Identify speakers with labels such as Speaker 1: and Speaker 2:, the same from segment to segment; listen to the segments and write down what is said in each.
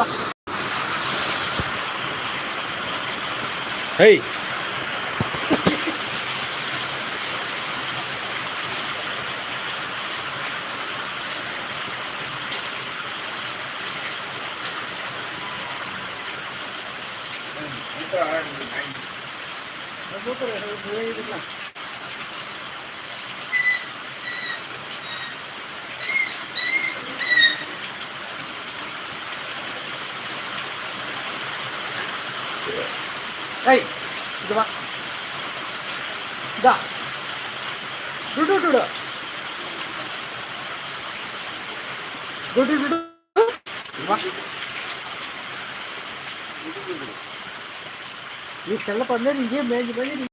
Speaker 1: rồi
Speaker 2: hey.
Speaker 1: Hãy subscribe cho kênh ஏய் இது வா. இதா டுடு டுடு டுடு டுடு வா. நீ செல்ல பண்ண நீ மேஞ்சு மேஞ்சு பண்ணி நீ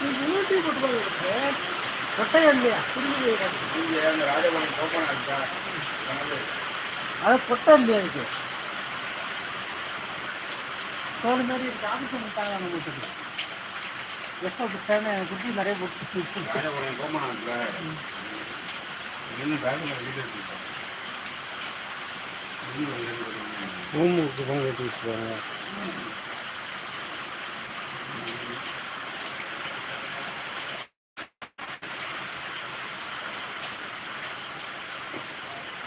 Speaker 1: நீ ஊட்டி போட்டு போய் இல்லையா புரிஞ்சு அது பொட்டை இல்லையா இருக்கு தோல் மாதிரி இருக்கு ஆஃபீஸ் பண்ணிட்டாங்க நம்ம வீட்டுக்கு. எப்போ சேனை குட்டி நிறைய போட்டு
Speaker 2: ரூமுக்கு தான் கட்டி வச்சுருக்காங்க
Speaker 1: சரி இங்க வா, எந்திரி. நான்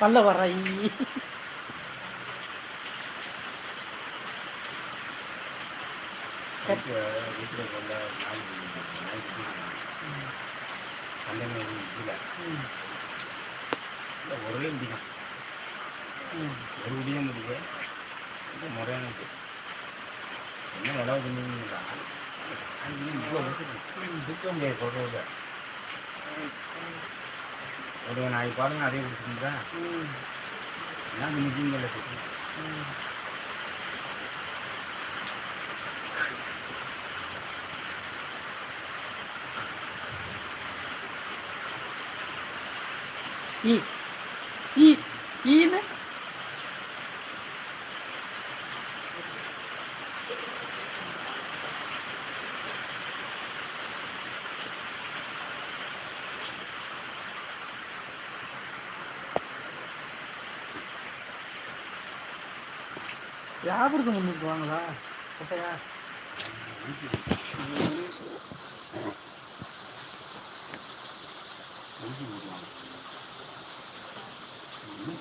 Speaker 1: பல்ல வர்றா ஈ. ம்,
Speaker 2: ஒரே முடியும்
Speaker 1: ம்.
Speaker 2: ஒரு முடியும் முடியுது இது முறையான இது. என்ன விலை பண்ணுவீங்களா இருக்க முடியாது சொல்றது. ஒரு நாளைக்கு பாருங்க அதே கொடுத்துருந்தா
Speaker 1: ம்,
Speaker 2: என்ன பண்ணிட்டீங்கல்ல
Speaker 1: ம். ஈ ஈ ஈன்னு? வியாபாரத்துக்கு முன்னுக்கு வாங்களா கொட்டையா?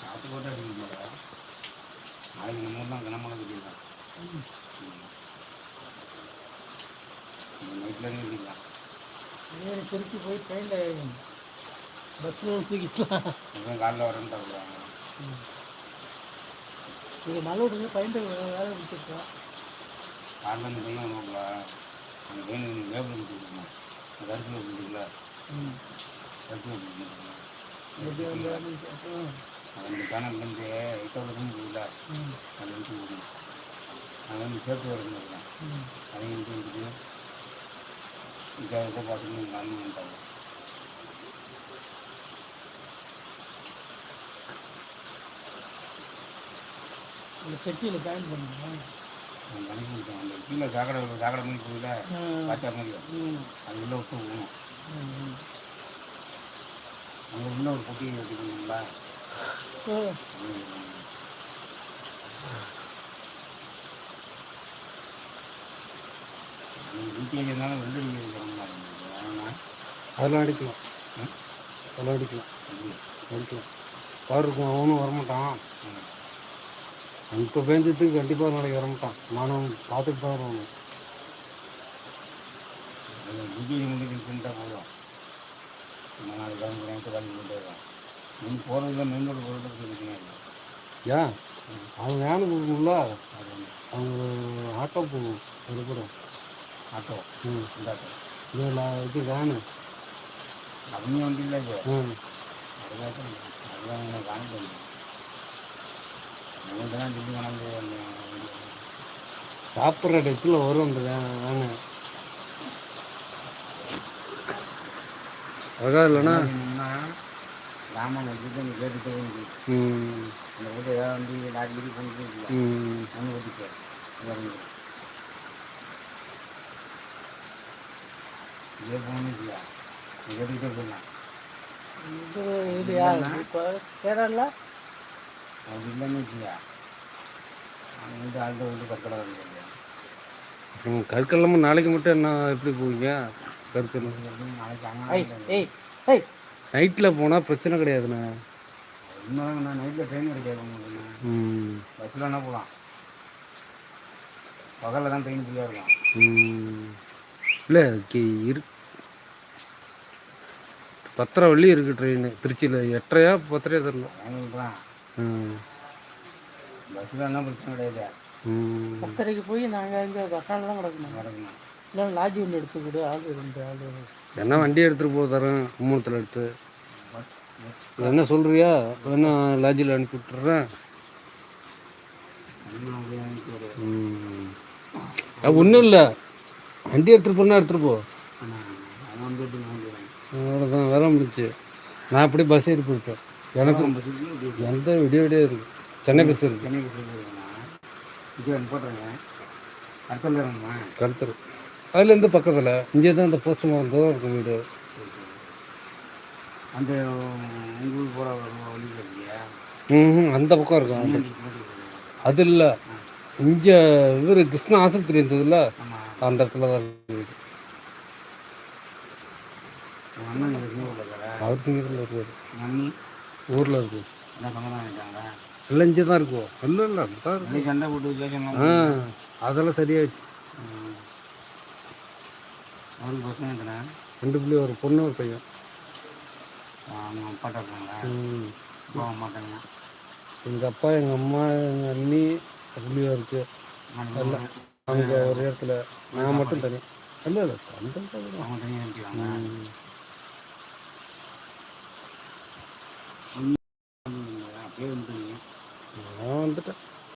Speaker 2: காற்று போட்டு அடிக்கல நாளைக்கு நம்ம தான் கனமான கட்டிடலாம். நைட்டில் இருக்கலாம்
Speaker 1: நேரம் திருப்பி போய் ட்ரெயினில் பஸ்ஸில் தூக்கிக்கலாம்
Speaker 2: காலைல வரேன்ட்டு
Speaker 1: இது நல்ல பயந்து வேலை முடிச்சிருக்கோம்
Speaker 2: காலைல அந்த பையன் வருவாங்களா அந்த பையன் எனக்கு வேப்பில் கொடுத்துருக்கணும் அந்த கருத்தில் கொடுத்துருக்கல
Speaker 1: ம்.
Speaker 2: கருத்தில் கொடுத்துருக்கணும்
Speaker 1: எப்படி வந்து ம்,
Speaker 2: அந்த பேனல்லேருந்து எட்டோட ரூம் இருக்குல்ல.
Speaker 1: ம்,
Speaker 2: அதில் வச்சு கொடுக்கணும் அது வந்து சேர்த்து வரணும்
Speaker 1: ம்.
Speaker 2: அதையும் விட்டு விட்டுட்டு இதை இதை பார்த்துட்டு எங்கள்
Speaker 1: இந்த பெட்டியில் ஜாயின் பண்ணுங்க
Speaker 2: விட்டோம் அந்த கீழே சாக்கடை சாக்கடை மாதிரி போயில
Speaker 1: ம்,
Speaker 2: அது உள்ளே விட்டு போகணும். அங்கே உள்ள ஒரு பொட்டி வச்சுக்கணுங்களா? வீட்டில் இருந்தாலும் அடிக்கிறதுக்கு ஆனால்
Speaker 3: அதெல்லாம் அடிக்கலாம்.
Speaker 2: ம்?
Speaker 3: அதெல்லாம் அடிக்கலாம். அடிக்கலாம். பாரு இருக்கும். அவனும் வரமாட்டான். இப்போ பேஞ்சதுக்கு கண்டிப்பாக நாளைக்கு வரமாட்டான். நானும் பார்த்துட்டு தான்
Speaker 2: தின்ட்டா போதும். நம்ம நாளைக்கு நைட்டு வேலைக்கு கொண்டு நீ போகிறதுல போகிறதுக்கு இருக்கீங்க.
Speaker 3: ஏன் அவங்க வேனு
Speaker 2: அது ஒன்று
Speaker 3: அவங்க ஆட்டோ கூட.
Speaker 2: ஆட்டோ?
Speaker 3: ம்.
Speaker 2: இந்த ஆட்டோ.
Speaker 3: இது வேனு.
Speaker 2: அவங்க வண்டி இல்லை இது
Speaker 3: ம்.
Speaker 2: அதுதான் அதுதான் முடியும் உங்களுக்கு தான் சொல்லி கொண்டாந்து
Speaker 3: சாப்பிட்ற இடத்துல வரும் அந்த வே வேனு அழகா இல்லைண்ணா
Speaker 2: ராமன் வச்சுட்டு கேட்டுட்டு
Speaker 3: ம்
Speaker 2: அந்த வீட்டு ஏதாவது வந்து கீரி பண்ணிட்டு இருக்கலாம்
Speaker 3: ம்
Speaker 2: ஒன்று ஓட்டிக்க இறங்கி இதே போகணும்னு இல்லையா எடுத்துக்கிட்டே போயிடலாம்
Speaker 1: இது இது யார் கேரளா
Speaker 2: அது இல்லைன்னு இல்லையா அவங்க வந்து ஆள்கிட்ட வந்து கற்கடை வந்து
Speaker 3: கற்கல்லாம நாளைக்கு மட்டும் என்ன எப்படி போவீங்க? கற்கல்.
Speaker 2: நாளைக்கு அங்கே
Speaker 3: நைட்டில் போனால் பிரச்சனை கிடையாதுண்ணே.
Speaker 2: நான் நைட்டில் ட்ரெயின் கிடைக்காது உங்களுக்கு
Speaker 3: ம்.
Speaker 2: பஸ்ஸில் வேணால் போகலாம் பகலில் தான் ட்ரெயின் ஃப்ரீயாக இருக்கும்
Speaker 3: ம். இல்லை இரு. பத்தரை வள்ளி இருக்குது ட்ரெயின் திருச்சியில். எட்டரையா பத்தரையா தெரில
Speaker 2: பஸ்ஸில் என்ன பிரச்சனை கிடையாது.
Speaker 3: ம்.
Speaker 1: பத்தரைக்கு போய் நாங்கள் இங்கே பஸ் ஸ்டாண்டில் தான் கிடக்கணும்.
Speaker 2: நடக்கணும்
Speaker 1: இல்லை லாட்ஜ் ஒன்று எடுத்துக்கிடு ஆள் ரெண்டு ஆள்
Speaker 3: என்ன வண்டி எடுத்துகிட்டு போக தரேன்? மூணத்தில் எடுத்து. என்ன சொல்கிறியா வேணா லாட்ஜில் அனுப்பி விட்டுறேன்?
Speaker 2: ஒன்றும்
Speaker 3: இல்லை. வண்டி எடுத்துகிட்டு போனால் எடுத்துகிட்டு போ. அவ்வளோதான் வேலை முடிச்சு நான் அப்படியே பஸ் ஏறி போயிட்டேன். எனக்கு எந்த விடிய விடிய இருக்கு. சென்னை பஸ் இருக்கு.
Speaker 2: சென்னை பஸ் ஒன்று போட்டுருங்க. இறங்குமா
Speaker 3: கருத்தர் அதுலேருந்து பக்கத்தில் இங்கே தான் இந்த போஸ்ட் மார்க் தான் இருக்கும் வீடு.
Speaker 2: அந்த உங்கள் ஊர் போகிற வழி
Speaker 3: ம் அந்த பக்கம் இருக்கும். அந்த அது இல்லை. இங்கே இவர் கிருஷ்ணா ஆஸ்பத்திரி இருந்ததுல்ல அந்த இடத்துல தான் இருக்கு
Speaker 2: இருக்காரா?
Speaker 3: அவர் சிங்கத்தில் இருக்காரு. ஊரில் இருக்கு.
Speaker 2: என்ன சம்மந்தம் ஆகிட்டாங்களா
Speaker 3: இல்லை இங்கே தான் இருக்கும் இல்லை இல்லை
Speaker 2: அன்னைக்கு சண்டை போட்டு
Speaker 3: ஆ அதெல்லாம் சரியாயிடுச்சு.
Speaker 2: அவருக்கு எத்தனை
Speaker 3: ரெண்டு பிள்ளை ஒரு பொண்ணு ஒரு பையன்.
Speaker 2: அவங்க அப்பாட்ட இருக்காங்களா? போக மாட்டாங்க
Speaker 3: எங்கள் அப்பா எங்கள் அம்மா எங்கள் அண்ணி புள்ளியாக இருக்கு. அவங்க ஒரு இடத்துல. நான் மட்டும் தனி இல்லை இல்லை தான்.
Speaker 2: அவங்க தனியாக நினைக்கிறாங்க
Speaker 3: ம்.